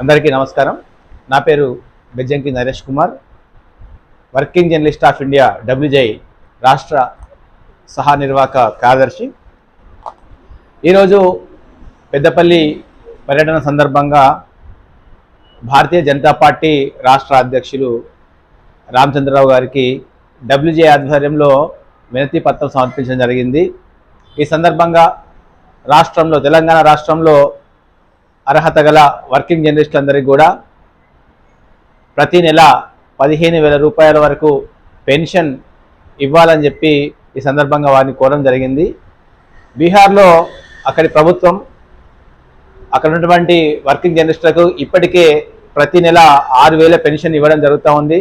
అందరికీ నమస్కారం. నా పేరు Bejjanki Naresh Kumar. Working journalist of India WJI రాష్ట్ర సహా నిర్వాహక కార్యదర్శి. ఈరోజు పెద్దపల్లి పర్యటన సందర్భంగా భారతీయ జనతా పార్టీ రాష్ట్ర అధ్యక్షులు రామచంద్రరావు గారికి డబ్ల్యూజే ఆధ్వర్యంలో వినతి పత్రం సమర్పించడం జరిగింది. ఈ సందర్భంగా రాష్ట్రంలో తెలంగాణ రాష్ట్రంలో అర్హత గల వర్కింగ్ జర్నలిస్టులందరికీ కూడా ప్రతి నెల పదిహేను వేల రూపాయల వరకు పెన్షన్ ఇవ్వాలని చెప్పి ఈ సందర్భంగా వారిని కోరడం జరిగింది. బీహార్లో అక్కడి ప్రభుత్వం అక్కడ ఉన్నటువంటి వర్కింగ్ జర్నలిస్టులకు ఇప్పటికే ప్రతి నెల ఆరు వేల పెన్షన్ ఇవ్వడం జరుగుతూ ఉంది.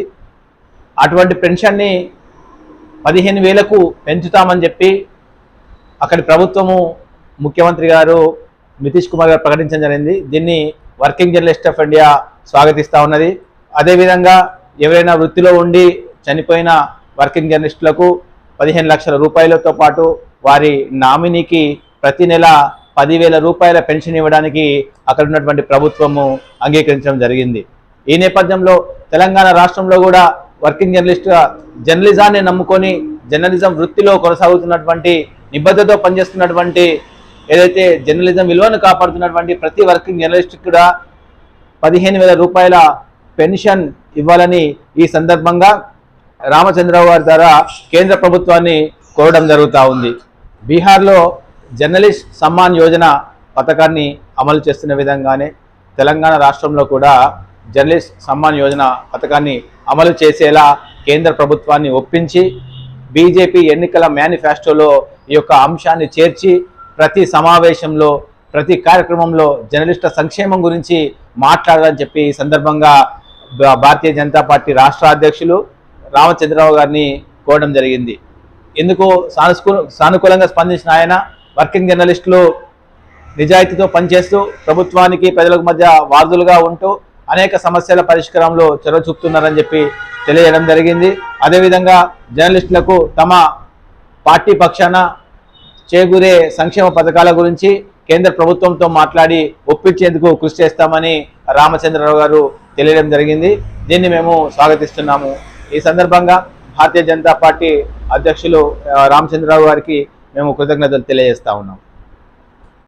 అటువంటి పెన్షన్ని పదిహేను వేలకు పెంచుతామని చెప్పి అక్కడి ప్రభుత్వము ముఖ్యమంత్రి గారు నితీష్ కుమార్ గారు ప్రకటించడం జరిగింది. దీన్ని వర్కింగ్ జర్నలిస్ట్ ఆఫ్ ఇండియా స్వాగతిస్తూ ఉన్నది. అదేవిధంగా ఎవరైనా వృత్తిలో ఉండి చనిపోయిన వర్కింగ్ జర్నలిస్టులకు పదిహేను లక్షల రూపాయలతో పాటు వారి నామినీకి ప్రతి నెల పదివేల రూపాయల పెన్షన్ ఇవ్వడానికి అక్కడ ఉన్నటువంటి ప్రభుత్వము అంగీకరించడం జరిగింది. ఈ నేపథ్యంలో తెలంగాణ రాష్ట్రంలో కూడా వర్కింగ్ జర్నలిస్ట్గా జర్నలిజాన్ని నమ్ముకొని జర్నలిజం వృత్తిలో కొనసాగుతున్నటువంటి నిబద్ధతో పనిచేస్తున్నటువంటి ఏదైతే జర్నలిజం విలువను కాపాడుతున్నటువంటి ప్రతి వర్కింగ్ జర్నలిస్ట్ కూడా పదిహేను వేల రూపాయల పెన్షన్ ఇవ్వాలని ఈ సందర్భంగా రామచంద్రరావు గారి ద్వారా కేంద్ర ప్రభుత్వాన్ని కోరడం జరుగుతూ ఉంది. బీహార్లో జర్నలిస్ట్ సమ్మాన్ యోజన పథకాన్ని అమలు చేస్తున్న విధంగానే తెలంగాణ రాష్ట్రంలో కూడా జర్నలిస్ట్ సమ్మాన్ యోజన పథకాన్ని అమలు చేసేలా కేంద్ర ప్రభుత్వాన్ని ఒప్పించి బీజేపీ ఎన్నికల మేనిఫెస్టోలో ఈ యొక్క అంశాన్ని చేర్చి ప్రతి సమావేశంలో ప్రతి కార్యక్రమంలో జర్నలిస్టుల సంక్షేమం గురించి మాట్లాడాలని చెప్పి ఈ సందర్భంగా భా- భారతీయ జనతా పార్టీ రాష్ట్ర అధ్యక్షులు రామచంద్రరావు గారిని కోరడం జరిగింది. ఎందుకు సానుకూ సానుకూలంగా స్పందించిన ఆయన వర్కింగ్ జర్నలిస్టులు నిజాయితీతో పనిచేస్తూ ప్రభుత్వానికి ప్రజలకు మధ్య వార్దులుగా ఉంటూ అనేక సమస్యల పరిష్కారంలో చొరవ చూపుతున్నారని చెప్పి తెలియజేయడం జరిగింది. అదేవిధంగా జర్నలిస్టులకు తమ పార్టీ పక్షాన చేకూరే సంక్షేమ పథకాల గురించి కేంద్ర ప్రభుత్వంతో మాట్లాడి ఒప్పించేందుకు కృషి చేస్తామని రామచంద్రరావు గారు తెలియడం జరిగింది. దీన్ని మేము స్వాగతిస్తున్నాము. ఈ సందర్భంగా భారతీయ జనతా పార్టీ అధ్యక్షులు రామచంద్రరావు గారికి మేము కృతజ్ఞతలు తెలియజేస్తా ఉన్నాం.